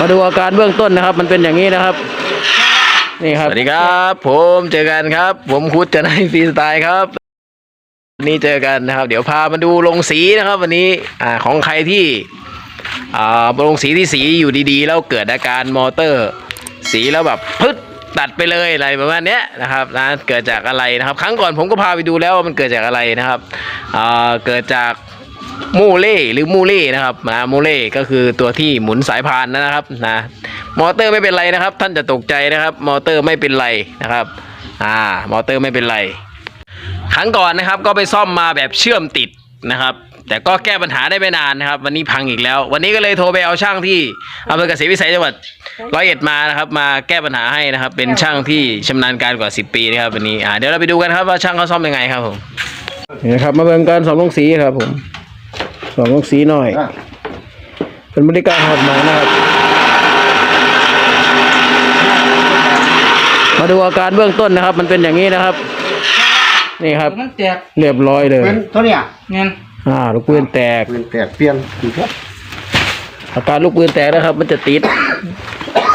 มาดูอาการเบื้องต้นนะครับ มันเป็นอย่างนี้นะครับ นี่ครับสวัสดีครับ ผมเจอกันครับ ผมคุดจะในฟรีสไตล์ครับวันนี้เจอกันนะครับ เดี๋ยวพามาดูลงสีนะครับ วันนี้อ่าของใครที่อ่าลงสีที่สีอยู่ดีๆ แล้วเกิดอาการมอเตอร์ สีแล้วแบบพึดตัดไปเลยอะไรประมาณนี้นะครับนะเกิดจากอะไรนะครับ ครั้งก่อนผมก็พาไปดูแล้วว่ามันเกิดจากอะไรนะครับอ่าเกิดจาก มูเล่หรือมูเล่นะครับนะมูเล่ก็คือตัวที่หมุนสายพานนะครับนะมอเตอร์ไม่เป็นไรนะครับ ท่านจะตกใจนะครับ มอเตอร์ไม่เป็นไรนะครับอ่ามอเตอร์ไม่เป็นไร ครั้งก่อนนะครับก็ไปซ่อมมาแบบเชื่อมติดนะครับ แต่ก็แก้ปัญหาได้ไม่นานนะครับ วันนี้พังอีกแล้ว วันนี้ก็เลยโทรไปเอาช่างที่อำเภอเกษตรวิสัยจังหวัดร้อยเอ็ดมานะครับ มาแก้ปัญหาให้นะครับ เป็นช่างที่ชำนาญการกว่า 10 ปีนะครับวันนี้อ่าเดี๋ยวเราไปดูกันครับว่าช่างเขาซ่อมยังไงครับผมนี่ครับมาเบิ่งการสอมลงสีครับผม สอมลงสีหน่อย เป็นบริการหอดมานะครับ มาดูอาการเบื้องต้นนะครับ มันเป็นอย่างนี้นะครับ นี่ครับ มันแตกเรียบร้อยเลย เป็นเท่าเนี้ยเงี้ยอ่าลูกปืนแตกเป็นแตกเปลี่ยนอีกครับอาการลูกปืนแตกนะครับ มันจะติด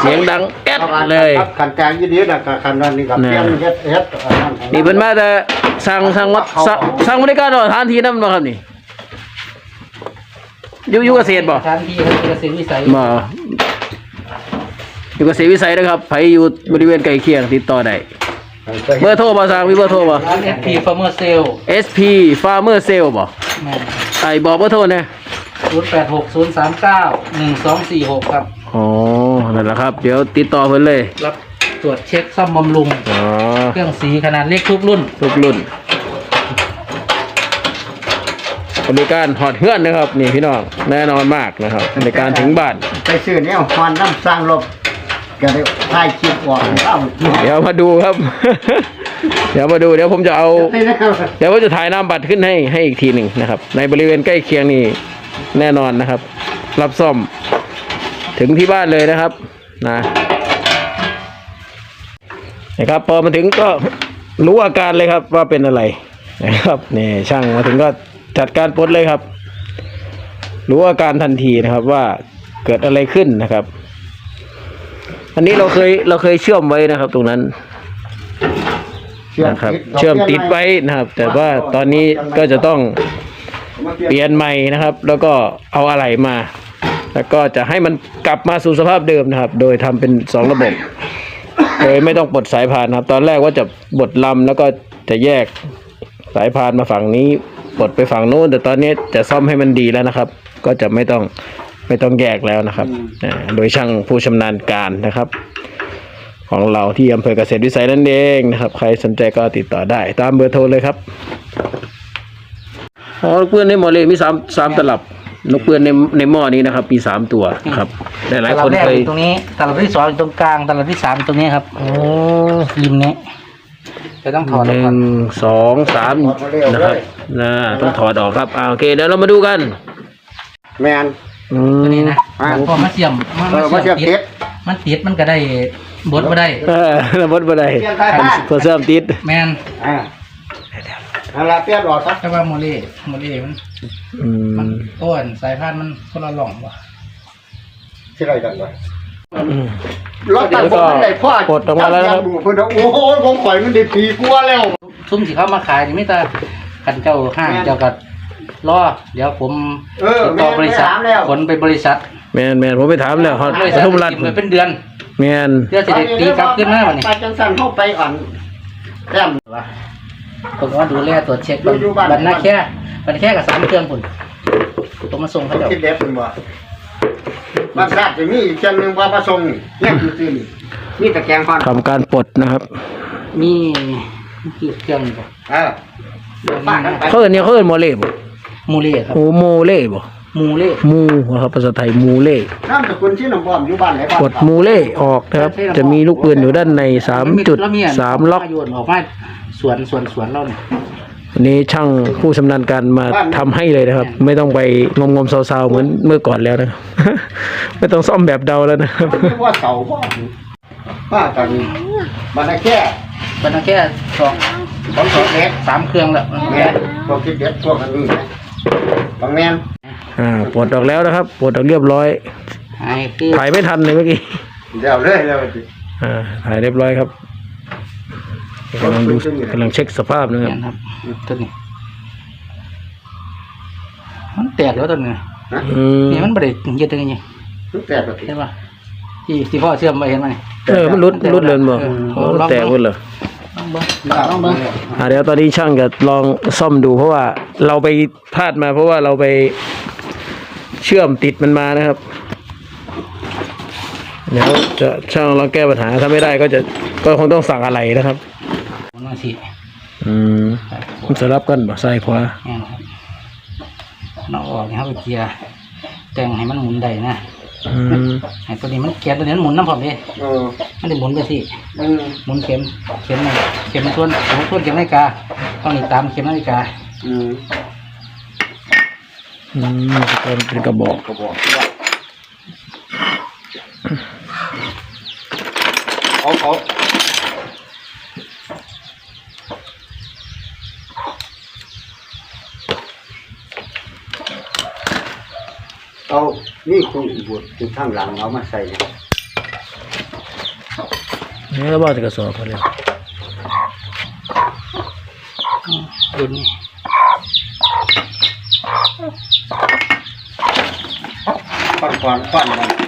เสียงดังแก๊ดเลยครับขันแตกอยี่ดีนะกับขันนั้นนี่กับเนี่ยเปลี่ยนเฮ็ดเฮ็ดอันนั้นนี่เป็นมาแต่สั่งสั่งวัดสั่งสั่งบริการต่อทานทีนั่นบ่ครับนี่ อยู่อยู่เกษตรบ่ทานที่ครับเกษตรวิสัยบ่อยู่เกษตรวิสัยนะครับไผอยู่บริเวณใกล้เคียงติดต่อได้เบอร์โทรบ่สั่งมีเบอร์โทรบ่ ร้านเอสพีฟาร์มเมอร์เซล SP Farmer Sale บ่แม่ไอ้บอกเบอร์โทรนะศูนย์แปดหกศูนย์สามเก้าหนึ่งสองสี่หกครับ อ๋อนั่นแหละครับ เดี๋ยวติดต่อเพิ่นเลยรับตรวจเช็คซ่อมบำรุง อ๋อเครื่องสีขนาดเล็กทุกรุ่น ทุกรุ่น บริการหอดเฮือนนะครับ นี่พี่น้องแน่นอนมากนะครับบริการถึงบ้าน ไปซื้อเนี่ยฮอนน้ำสร้างลบก็ได้ถ่ายคลิปออกเอ้าเดี๋ยวมาดูครับ เดี๋ยวมาดูเดี๋ยวผมจะเอาไปแล้วเดี๋ยวผมจะถ่ายน้ำบัตรขึ้นให้ให้อีกทีหนึ่งนะครับ ในบริเวณใกล้เคียงนี่แน่นอนนะครับ รับซ่อม ถึงที่บ้านเลยนะครับ นะนะครับพอมาถึงก็รู้อาการเลยครับว่าเป็นอะไรนะครับนี่ช่างมาถึงก็ จัดการปลดเลยครับ รู้อาการทันทีนะครับว่าเกิดอะไรขึ้นนะครับ อันนี้เราเคยเราเคยเชื่อมไว้นะครับ ตรงนั้นนะครับ เชื่อมติดไว้นะครับ แต่ว่าตอนนี้ก็จะต้องเปลี่ยนใหม่นะครับ แล้วก็เอาอะไหล่มา แล้วก็จะให้มันกลับมาสู่สภาพเดิมนะครับ โดยทำเป็นสองระบบ โดยไม่ต้องปลดสายพานนะครับ ตอนแรกว่าจะบดลำแล้วก็จะแยกสายพานมาฝั่งนี้ ปลดไปฝั่งโน้นแต่ตอนนี้จะซ่อมให้มันดีแล้วนะครับ ก็จะไม่ต้องไม่ต้องแยกแล้วนะครับอ่าโดยช่างผู้ชำนาญการนะครับ ของเราที่อำเภอเกษตรวิสัยนั่นเองนะครับ ใครสนใจก็ติดต่อได้ ตามเบอร์โทรเลยครับอ๋อลูกปืนในหม้อเลยมีสามสามตลับลูกปืนในในหม้อนี้นะครับ มีสามตัวครับหลายๆคนตลับแรกเคยอยู่ตรงนี้ตลับที่สองอยู่ตรงกลางตลับที่สามอยู่ตรงนี้ครับโอ้ริมนี้ จะต้องถอดหออกนึ่ก่อนงสองสามนะครับนะต้องถอดออกครับอ่าโอเคเดี๋ยวเรามาดูกันแมน อืตัวนี้มนะอ่า พอมันเสียมมันเออมาเชื่อมติดมันติดมันก็ได้บดมาได้ เออระบบบันไดเปลี่ยนสายพานเพื่อเสริมติดแมนอ่าเอาละเปลี่ยนออกครับแต่ว่าโมเล่โมเล่มันอืมันมต้นสายพันธุ์มันคนละหล่องว่ะที่ไรกันวะอืม รถตัดผมมันได้พ่อปลดออกมาแล้วนะครับดูเพิ่นว่าโอ้โหผมปล่อยมันได้ปีกว่าแล้ว ซุ้มสิเขามาขายนี่ไม่แต่ขันเจ้าห้างแม่นเจ้ากัดรอเดี๋ยวผมเออติดต่อบริษัทแม่นไม่ถามแล้ว ขนไปบริษัทแมนแมนผมไปถามแล้วฮอดบริปษัททุมรัฐติดเลยเป็นเดือนแมนเดี๋ยวจะได้ตีกลับขึ้นมาวันนี้ไปจังสันเข้าไปอ่อนแต้มผมว่าดูแลตรวจเช็คอยู่บ้าน บันหน้าแค่บันแค่กับสามเครื่องคุณผมมาส่งเขาเจ้าคิดเด็ดเป็นว่า บ้านชาติจะมีอีกเช่นหนึ่งว่าประสงค์เนี่ยคือซื่อนี่มีตะแกรงฟันทำการปลดนะครับมีกี่เครื่องบ่เออบ้านนั้นไปเขาเอินเนี่ยเขาเอินโมเล่บ่มูเล่ครับ โอ้โมเล่บ่มูเล่มูนะครับภาษาไทยมูเล่น้ำสกุลชื่อน้ำบอมอยู่บ้านไหนบ้านกดมูเล่ออกนะครับ จะมีลูกปืนอยู่ด้านในสามจุดแล้วอันสามล็อกโยนออกมาสวนสวนสวนเราเนี่ย วันนี้ช่างผู้ชำนาญการมาทำให้เลยนะครับ ไม่ต้องไปงมงมๆเซาๆเหมือนเมื่อก่อนแล้วนะครับไม่ต้องซ่อมแบบเดาแล้วนะครับเรียกว่าเสาพ่อป้าตอนนี้บ้านนาแค่บันหน้าแค่สองสองสองเอ็ดสามเครื่องแล้วแม่นพวกคิดเด็ดพวกอันนี้นะบางแมนอ่าปลดออกแล้วนะครับปลดออกเรียบร้อยหายคือถ่ายไม่ทันเลยเมื่อกี้ เดี๋ยวเลยแล้วสิอ่าถ่ายเรียบร้อยครับ กำลังดูกำลังเช็คสภาพนะครับเนี่ยครับตัวนี้ มันแตกแล้วตัวนี้อืมนี่มันบริเยอะตัวนี้ทุกแต่ปกติเห็นป่ะที่ที่พ่อเชื่อมไปเห็นไหมนี่เออมันรุดรุดเลยบ่เออโอ้แตกหมดเลยลองเบิ้งลองเบิ้งอ่าเดี๋ยวตอนนี้ช่างจะลองซ่อมดูเพราะว่าเราไปพลาดมาเพราะว่าเราไปเชื่อมติดมันมานะครับเดี๋ยวจะช่างลองแก้ปัญหาถ้าไม่ได้ก็จะก็คงต้องสั่งอะไรนะครับ มันมาสิอืมมันสลับกันบ่ซ้ายขวาเนี่ยนะครับเราออกนี่ครับไปเกียร์แต่งให้มันหมุนได้นะอืมให้ตัวนี้มันแกนตัวนี้มันหมุนน้ำผมดิเออมันจะหมุนไปสิอืมหมุนเข็มเข็มนี่เข็มมันทวนสมมติทวนเข็มนาฬิกาต้องนี่ตามเข็มนาฬิกาอืมอืมเป็นเป็นกระบอกก็บอกว่าเอาเอาเอา นี่คุณบวชอยู่ข้างหลังเอามาใส่เนี่ยนี่เราบอกจะกระสอบพอแล้วรุ่นนี้ปั้นควันปั้นมัน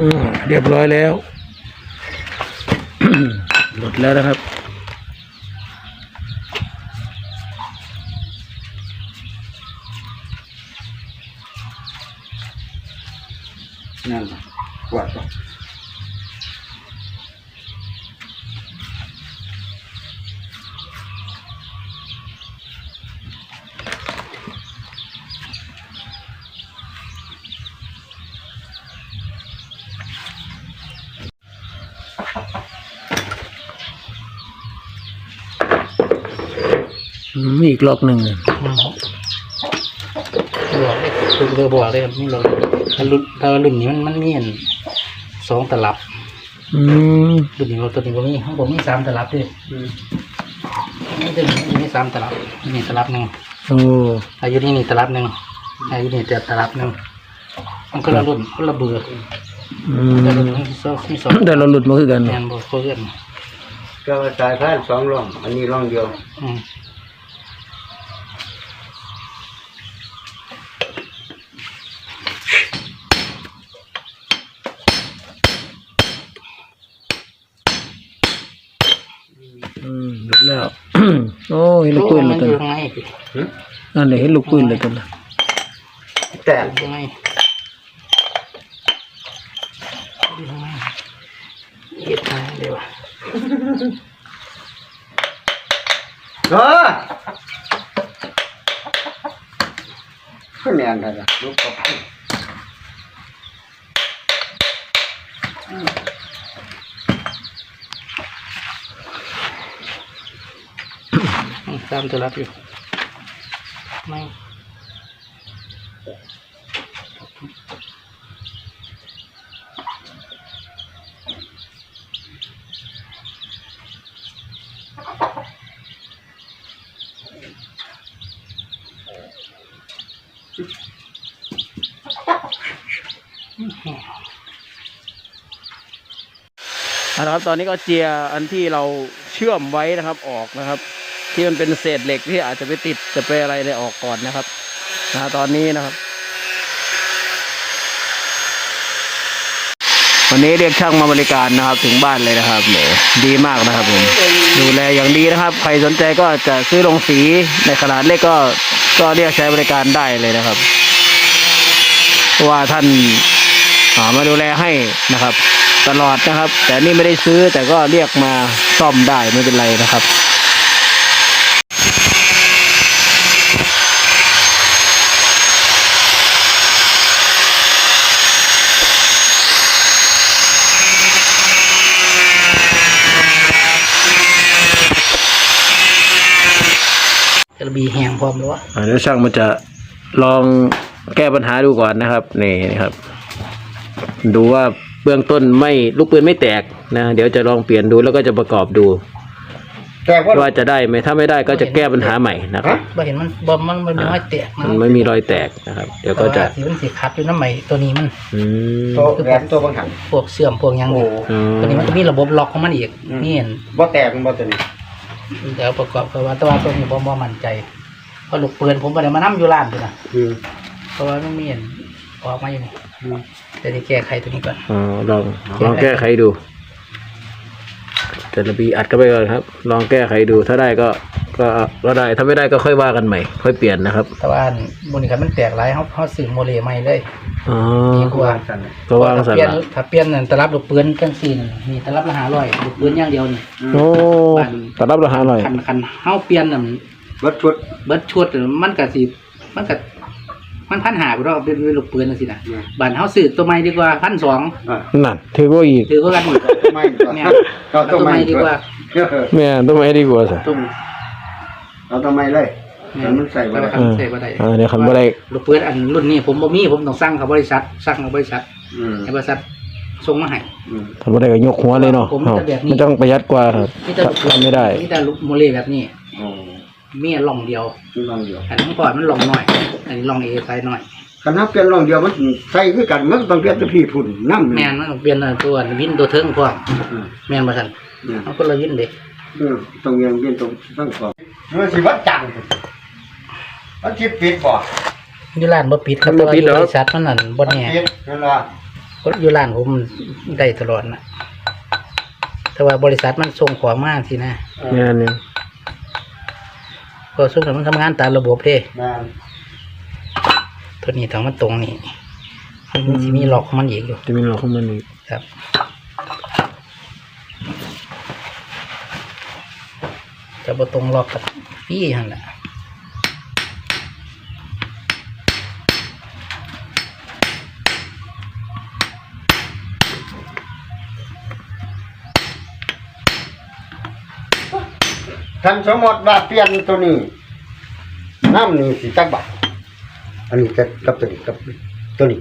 อืมเรียบร้อยแล้วหลุดแล้วนะครับ นั่นน่ะปวดปะอืม มีอีกรอบหนึ่งเลยบอกเลยคือเบอร์บอกเลยครับนี่เราถ้ารุ่นถ้ารุ่นนี้มันมันมีอันสองตลับอืมรุ่นนี้เราตัวนี้ผมมีข้างผมมีสามตลับด้วยอืมนี่ตัวนี้มีสามตลับนี่ตลับหนึ่งโอ้อายุนี่นี่ตลับหนึ่งอายุนี่เจ็ดตลับหนึ่งมันก็ละรุ่นคนละเบื่ออืแต่รุ่นมนี้สองมีสองแต่เราหลุดมาคือกันแมนบอกเพื่อนก็สายพันธุ์สองร่องอันนี้ร่องเดียว อืม อืมหลุดแล้ว โอ้เห็นลูกปืนเลมัยนกันอยู่ข้างในสินั่นเลยเห็นลูกปืนเลยกันนะแต่อยู่ข้างในอยู่ข้างในเอ็ดมาเดี๋ยวเออขึ้นแนนได้ละลูกกระเพามตามตัวรับอยู่ไม่เอาละครับตอนนี้ก็เจียอันที่เราเชื่อมไว้นะครับออกนะครับ ที่มันเป็นเศษเหล็กที่อาจจะไปติดจะไปอะไรเลยออกก่อนนะครับนะตอนนี้นะครับ วันนี้เรียกช่างมาบริการนะครับ ถึงบ้านเลยนะครับเนี่ยดีมากนะครับผมดูแลอย่างดีนะครับ ใครสนใจก็จะซื้อลงสีในขนาดเล็กก็ก็เรียกใช้บริการได้เลยนะครับว่าท่านามาดูแลให้นะครับ ตลอดนะครับ แต่นี่ไม่ได้ซื้อแต่ก็เรียกมาซ่อมได้ไม่เป็นไรนะครับ พร้อมแล้ววะอ่าเดี๋ยวช่างมันจะลองแก้ปัญหาดูก่อนนะครับนี่นะครับ ดูว่าเบื้องต้นไม่ลูกปืนไม่แตกนะ เดี๋ยวจะลองเปลี่ยนดูแล้วก็จะประกอบดูแต่ว่าว่าจะได้ไหมถ้าไม่ได้ก็จะแก้ปัญหาใหม่นะครับ บ่เห็นมันบ่มันมันไม่แตกมันไม่มีรอยแตกนะครับ เดี๋ยวก็จะแต่ว่าสีมันสีคัดอยู่น้ำใหม่ตัวนี้มันอืมตัวแหลมตัวบางหันพวกเสื่อมพวกหยังโอ้เนี่ยอ๋อตัวนี้มันจะมีระบบล็อกของมันอีกอืมนี่เห็นบ่แตกมันบ่ตัวนี้เดี๋ยวประกอบกับว่าแตัวาตัวนี้บ่บ่มั่นใจ เพราะลูกปืนผมบ่ได้มานํอยู่ร้านพุ่นน่ะอืมเพราะว่ามันมีเห็นออกมาอยู่นี่อืมเดี๋ยวจะแก้ไขตัวนี้ก่อน อ๋อลองลองแก้ไขดูแต่ละปีอัดก็ไปก่อนครับ ลองแก้ไขดู ถ้าได้ก็ ก็ก็ได้ ถ้าไม่ได้ก็ค่อยว่ากันใหม่ ค่อยเปลี่ยนนะครับ แต่ว่าบุญคันมันแตกหลายเฮาเฮาซื้อโมเลใหม่เลยอ๋อ ดีกว่าสั่นน่ะก็วางสันถ้าเปลี่ยนละถ้าเปลี่ยนนั่นตลับลูกปืนจังซี่น่ะนี่ตลับละ500ลูกปืนอย่างเดียวนี่ โอ้แต่รับราคาหน่อย คันคันเฮาเปลี่ยนน่ะ เบิดชุดเบิดชุดน่ะมันก็สิมันก็มันพันหาบ่ดอกเป็นลูกปืนจังซี่น่ะอืมบ้านเฮาซื้อตัวใหม่ดีกว่า1,200อะนั่นถือว่าอีกถือว่ากันอีกตัวใหม่ตัวแม่เอาตัตัววใหใหม่ม่ดีกว่าเออแม่ต้องไม่ดีกว่าสิตุ้มเอาตัวใหม่เลยแต่มันใส่บ่ได้ครับใส่บ่ได้อ่าเดี๋ยวคันบ่ได้ลูกปืนอันรุ่นนี้ผมบ่มีผมต้องสั่งกับบริษัทสั่งกับบริษัทอืมให้บริษัทส่งมาให้ อืมคันบ่ได้ก็ยกหัวเลยเนาะผมจะแบบนี้ มันต้องประหยัดกว่าครับมีแต่ลูกปืทำไม่ได้มีแต่ลูกโมเลแบบนี้ โอ้ มีล่องเดียวที่ลองเดียวอันนี้ก่อนมันล่องหน่อย อันนี้ล่องเอไซหน่อยคันนับเปลี่ยนลองเดียวมันใส่คือกันมันต้องเปลี่ยนแตะพี่พุ่นน้ำแม่นมันต้องเปลี่ยนตัววินตัวเทิงพวกอืมแม่นบ่ทันอืมเอาคนละวินเด้อืมตรงเวียงเวียนตรงตั้งก่อนมันสิวัดจังมันคิดปิดบ่อยู่ร้านบ่ปิดครับมันบ่แต่ว่าปิดอยู่หรอกบริษัทมันนั่นบ่มันแน่ปิดนั่นล่ะอยู่ร้านผมได้ตลอดนะแต่ว่าบริษัทมันส่งของมาสินะงานเนี่ย ก็ส่งให้มันทำงานตามระบบเด้แม่นตัวนี้ทางมันตรงนี่มันสิมีล็อกของมันอีกอยู่จะมีหลอกของมันอีกครับจะบ่ตรงล็อกกับพี่หั่นแหละ ท่านสมมติว่าเปลี่ยนตัวนี้น้ำนี่สิจักบาทอันนี้จะกับตัวนี้กับตัวนี้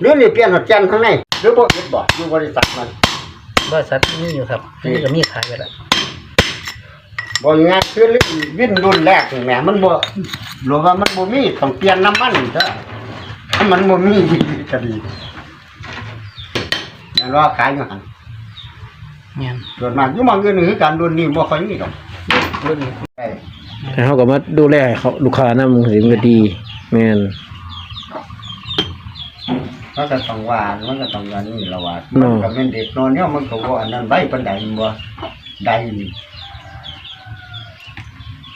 หรือนี่เปลี่ยนหัวแจนข้างในหรือบ่เฮ็ดบ่อยู่บริษัทมันบริษัทมีอยู่ครับนี่ก็มีขายไปแล้วบ่ง่ายคือวินรุ่นแรกนี่แหมมันบ่หรือว่ามันบ่มีต้องเปลี่ยนน้ำมันเด้อถ้ามันบ่มีก็ดีนั่นว่าขายอยู่หั่นเงี้ยส่วนมากอยู่หมองอื่นคือการรุ่นนี้บ่ค่อยมีดอกรุ่นนี้ใช่ แต่เขาก็มาดูแลเขาลูกค้านำสิมันก็ดี แม่นมันก็ต้องว่ามันก็ต้องว่านี่ละว่ามันก็เป็นเด็กนอนเนี่ยมันก็บ่อันนั้นไว้ปานใดมันบ่ได้นี่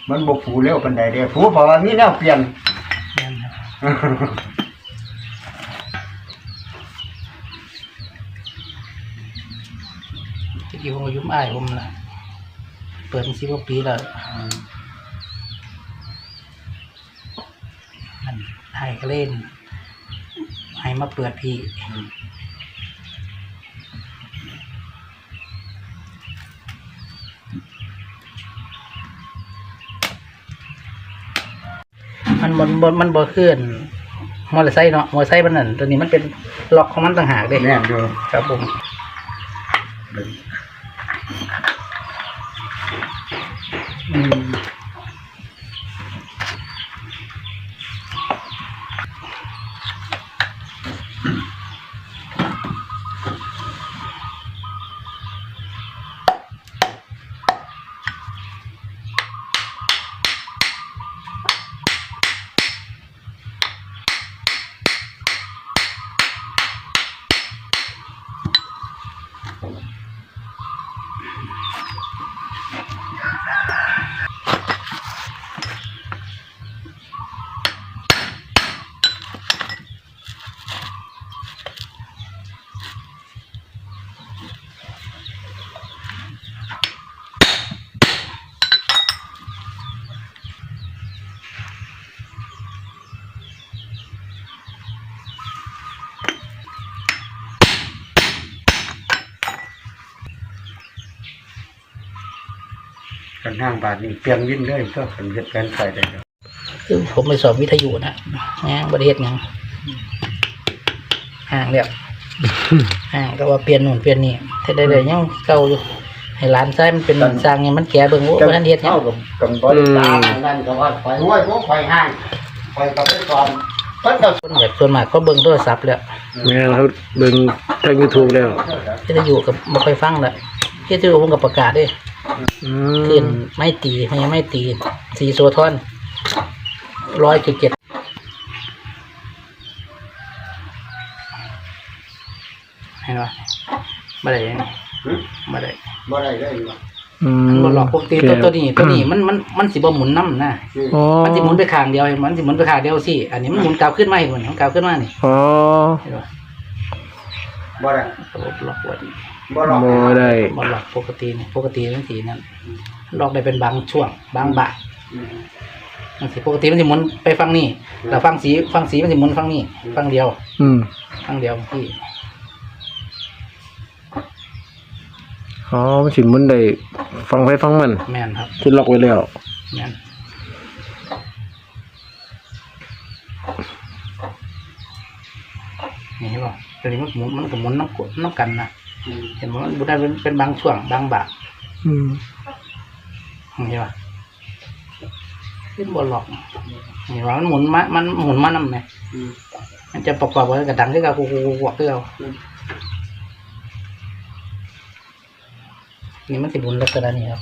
มันบ่ผูเร็วปานใดเด้ผูเพราะว่ามีแนวเปลี่ยนเงี้ยครับที่กี่ผมอายุมอ้ายผมละเปิดมาสิบกว่าปีแล้วมันให้ก็เล่นให้มาเปิดพี่มันบนบนมันบ่ขึ้นมอเตอร์ไซค์เนาะมอเตอร์ไซค์มันนั่นตัวนี้มันเป็นล็อกของมันต่างหากเด้แม่นอยู่ครับผม อื มกันทางบาทนี่เปลี่ยนวินเลยก็เป็นเฮ็ดแฟนใส่ได้เด้อคือผมไปสอบวิทยุนะงานบริเฮ็ดหยังห่างแล้วห่างก็ว่าเปลี่ยนนู่นเปลี่ยนนี่แต่ได้ๆยังเก่าอยู่ให้ร้านใช้มันเป็นสร้างเนี่ยมันแก่เบิ่งโอ้บ่ทันเฮ็ดหยังเท่ากับกับบริการนั่นก็ว่าไฟห้วยพวกไฟห้างไฟกับไปก่อนเพิ่นก็คนแบบส่วนมากก็เบิ่งโทรศัพท์แล้วแม่นครับเบิ่งทาง YouTube แล้ววิทยุกับบ่ค่อยฟังแล้ววิทยุผมก็ประกาศเด้ อืขึ้นมไม่ตีไม่ไม่ตี สีโซทอนร้อยจุดเจ็ดเห็นปะมาได้ยังไงหึมาได้บ่ได้เลยว่ะอืมันบ่หลอกปกติตัวตัวนี้ตัวนี้มันมันมันสิบ่หมุนน้ำนะอ๋อมันสิหมุนไปข้างเดียวเห็นมั้ยมันสิหมุนไปข้างเดียวสิอันนี้มันหมุนกลับขึ้นมาเห็นมั้ยมันกลับขึ้นมานี่อ๋อ เห็นปะบ่ได้ระบบล็อกไว้ บ่หรอกบ่ได้บ่หลอกปกตินี่ปกติมันสีนั้นล็อกได้เป็นบางช่วง บางบาทอืมมันสิปกติมันสิหมุนไปฝั่งนี้แต่ฝั่งสีฝั่งสีมันสิหมุนฝั่งนี้ฝั่งเดียว อืมฝั่งเดียวที่อ๋อมันสิมันได้ฟังไปฟังมันแม่นครับที่ล็อกไว้แล้ว แม่นนี่เห็นป่ะตัวนี้มันหมุนมันก็หมุนน้ำกดน้ำกันนะอืม เห็นไหมมันบุได้เป็นเป็นบางช่วงบางบาทอืมเห็นป่ะขึ้นบนหลอกเห็นว่ามันหมุนมามันหมุนมานำไหมอืมมันจะประกอบกับกระดังที่เรากูกูกูกูคือเรานี่มันสิหมุนลักษณะนี้ครับ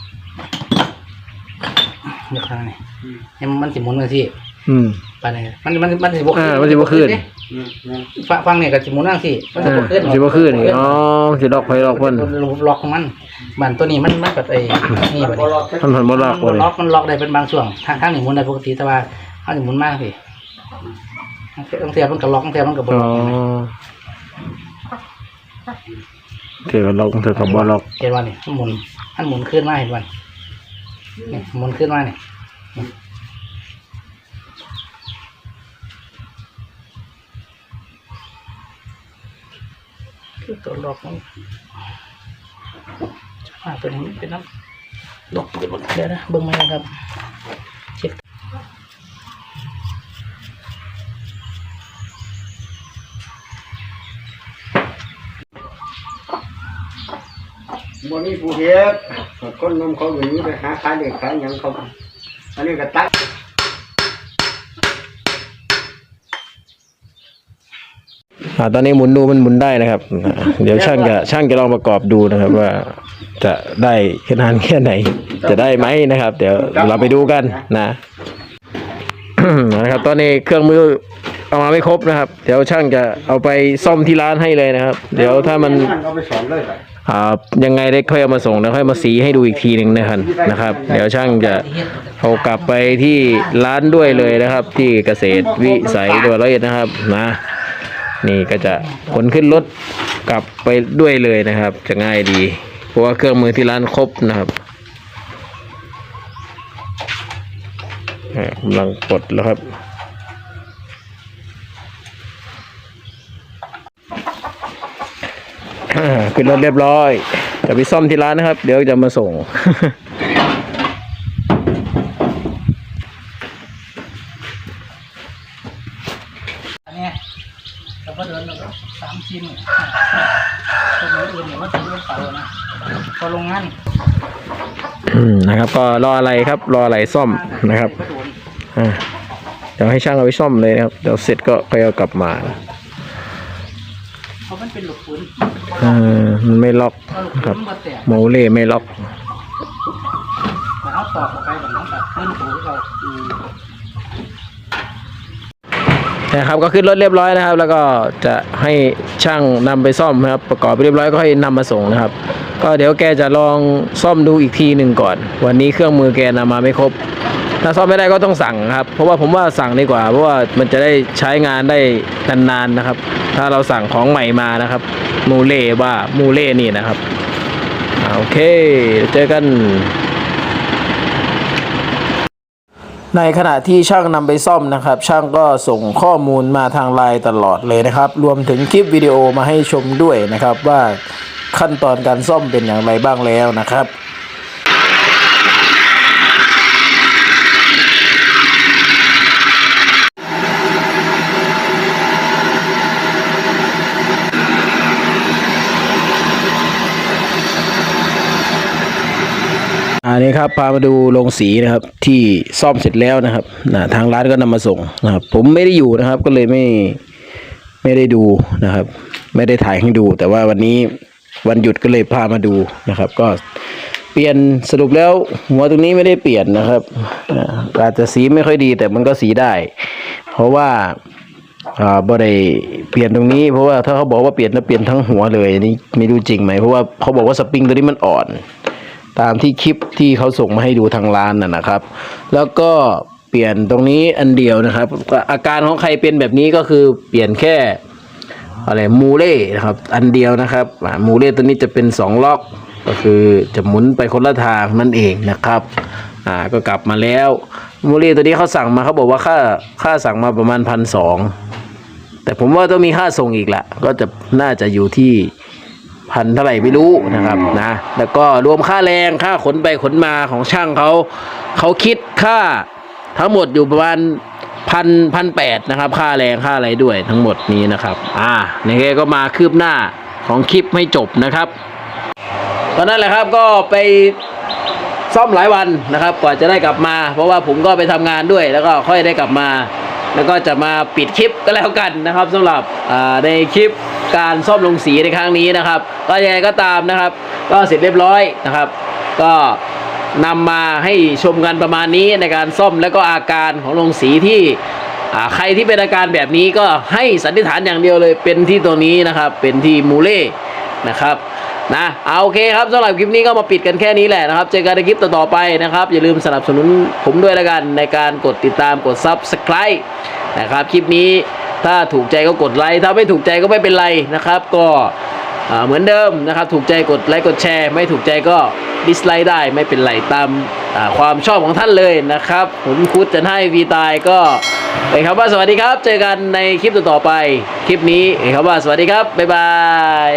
ลักษณะนี้อืมนี่มันสิหมุนกันที่ อืมไปไหนมันมันมันสิบวกอ่ามันสิบ่ขึ้นอืมอืมฟังฟังเนี่ยก็สิหมุนนั่งสิมันสิอ่าบ่ขึ้นสิบ่ขึ้นนี่อ๋อสิล็อกไปล็อกมันล็อกของมันบันตัวนี้มันมันกับไอ้นี่บัดบ่นี้หรอกมันมันบ่ล็อกมันเลยล็อกมันล็อกได้เป็นบางช่วงทางข้างนี่หมุนได้ปกติแต่ว่าข้างนี่หมุนมากสิบางเทีมันก็ล็อกบางเทีมันก็บ่อ๋ล็ออกเถือล็อกเถือกับบ่ล็อกเห็นว่านี่มันหมุนมันหมุนขึ้นมาเห็นว่านี่หมุนขึ้นมานี่ คือตัวล็อกมันจะมาเป็นเป็นน้ำล็อกเดี๋ยวเดี๋ยวนะเบิ่งไหมนะครับเช็คบ่มีผู้เฮ็ดคนนมเขาอยู่นี่ไปหาขายเด็กขายหยังเขาอันนี้ก็ตัก อ่าตอนนี้หมุนดูมันหมุนได้นะครับอ่าเดี๋ยวช่างจะช่างจะลองประกอบดูนะครับว่าจะได้ขนาดแค่ไหน จะได้ไหมนะครับ เดี๋ยวเราไปดูกันนะ นะครับ ตอนนี้เครื่องมือเอามาไม่ครบนะครับ เดี๋ยวช่างจะเอาไปซ่อมที่ร้านให้เลยนะครับ เดี๋ยวถ้ามัน เอาไปสอนเลยไปอ่ายังไงได้ค่อยเอามาส่งแล้วค่อยมาสีให้ดูอีกทีหนึ่งนะครับนะครับ เดี๋ยวช่างจะเอากลับไปที่ร้านด้วยเลยนะครับ ที่เกษตรวิสัยตัวร้อยเอ็ดนะครับนะ นี่ก็จะขนขึ้นรถกลับไปด้วยเลยนะครับ จะง่ายดี เพราะว่าเครื่องมือที่ร้านครบนะครับกำลังกดแล้วครับ ขึ้นรถเรียบร้อยจะไปซ่อมที่ร้านนะครับ เดี๋ยวจะมาส่ง อันเนี้ยเราก็เดินเราก็สามชิ้นตรงนี้อื่นเนี่ยมันเป็นเรื่องเก่านะพอโรงงานอืมนะครับ ก็รออะไรครับ รออะไรซ่อมนะครับก็โดนอ่าเดี๋ยวให้ช่างเอาไปซ่อมเลยนะครับ เดี๋ยวเสร็จก็ไปเอากลับมาเพราะมันเป็นหลุดฝุ่นอ่ามันไม่ล็อกเอาหลุดครัฝุ่บนมาแตกโมเล่ไม่ล็อกแต่เอาตอกออกไปแบบนั้นแบบขึ้นถูเราอืม นะครับก็ขึ้นรถเรียบร้อยนะครับ แล้วก็จะให้ช่างนำไปซ่อมครับประกอบไปเรียบร้อยก็ให้นำมาส่งนะครับ ก็เดี๋ยวแกจะลองซ่อมดูอีกทีหนึ่งก่อน วันนี้เครื่องมือแกนำมาไม่ครบ ถ้าซ่อมไม่ได้ก็ต้องสั่งครับ เพราะว่าผมว่าสั่งดีกว่า เพราะว่ามันจะได้ใช้งานได้นานๆนะครับ ถ้าเราสั่งของใหม่มานะครับมูเล่ว่ามูเล่นี่นะครับโอเคเจอกัน ในขณะที่ช่างนำไปซ่อมนะครับ ช่างก็ส่งข้อมูลมาทางไลน์ตลอดเลยนะครับ รวมถึงคลิปวิดีโอมาให้ชมด้วยนะครับ ว่าขั้นตอนการซ่อมเป็นอย่างไรบ้างแล้วนะครับบันนี้ครับพามาดูโรงสีนะครับที่ซ่อมเสร็จแล้วนะครับนะทางร้านก็นำมาส่งนะครับผมไม่ได้อยู่นะครับก็เลยไม่ไม่ได้ดูนะครับ ไม่ได้ถ่ายให้ดู แต่ว่าวันนี้วันหยุดก็เลยพามาดูนะครับ ก็เปลี่ยนสรุปแล้วหัวตรงนี้ไม่ได้เปลี่ยนนะครับอาจจะสีไม่ค่อยดี แต่มันก็สีได้ เพราะว่าอ่าบ่ได้เปลี่ยนตรงนี้เพราะว่าถ้าเขาบอกว่าเปลี่ยนแล้วเปลี่ยนทั้งหัวเลยนี่ไม่รู้จริงไหมเพราะว่าเขาบอกว่าสปริงตัวนี้มันอ่อน ตามที่คลิปที่เขาส่งมาให้ดูทางร้านน่ะนะครับ แล้วก็เปลี่ยนตรงนี้อันเดียวนะครับ อาการของใครเป็นแบบนี้ก็คือเปลี่ยนแค่อะไรมูเล่นะครับ อันเดียวนะครับมูเล่ตัวนี้จะเป็นสองล็อกก็คือจะหมุนไปคนละทางนั่นเองนะครับอ่าก็กลับมาแล้วมูเล่ตัวนี้เขาสั่งมาเขาบอกว่าค่าค่าสั่งมาประมาณพันสองแต่ผมว่าต้องมีค่าส่งอีกละก็จะน่าจะอยู่ที่ พันเท่าไหร่ไม่รู้นะครับนะแล้วก็รวมค่าแรงค่าขนไปขนมาของช่างเขาเขาคิดค่าทั้งหมดอยู่ประมาณพันพันแปดนะครับ ค่าแรงค่าอะไรด้วยทั้งหมดนี้นะครับ อ่านี่ก็มาคืบหน้าของคลิปให้จบนะครับตอนนั้นแหละครับก็ไปซ่อมหลายวันนะครับกว่าจะได้กลับมา เพราะว่าผมก็ไปทำงานด้วย แล้วก็ค่อยได้กลับมา แล้วก็จะมาปิดคลิปก็แล้วกันนะครับสำหรับอ่าในคลิป การซ่อมลงสีในครั้งนี้นะครับ ก็ยังไงก็ตามนะครับ ก็เสร็จเรียบร้อยนะครับ ก็นำมาให้ชมกันประมาณนี้ในการซ่อมแล้วก็อาการของลงสีที่ใครที่เป็นอาการแบบนี้ก็ให้สันนิษฐานอย่างเดียวเลยเป็นที่ตัวนี้นะครับ เป็นที่มูเล่นะครับนะเอาโอเคครับสำหรับคลิปนี้ก็มาปิดกันแค่นี้แหละนะครับ เจอกันในคลิปต่อๆไปนะครับ อย่าลืมสนับสนุนผมด้วยละกันในการกดติดตามกด Subscribe นะครับ คลิปนี้ ถ้าถูกใจก็กดไลค์ถ้าไม่ถูกใจก็ไม่เป็นไรนะครับ ก็เหมือนเดิมนะครับ ถูกใจกดไลค์กดแชร์ ไม่ถูกใจก็ดิสไลค์ได้ไม่เป็นไรตามความชอบของท่านเลยนะครับ ผมคุดจะให้วีตายก็เอกครับว่าสวัสดีครับ เจอกันในคลิปต่อๆไป คลิปนี้เอกครับว่าสวัสดีครับ บ๊ายบาย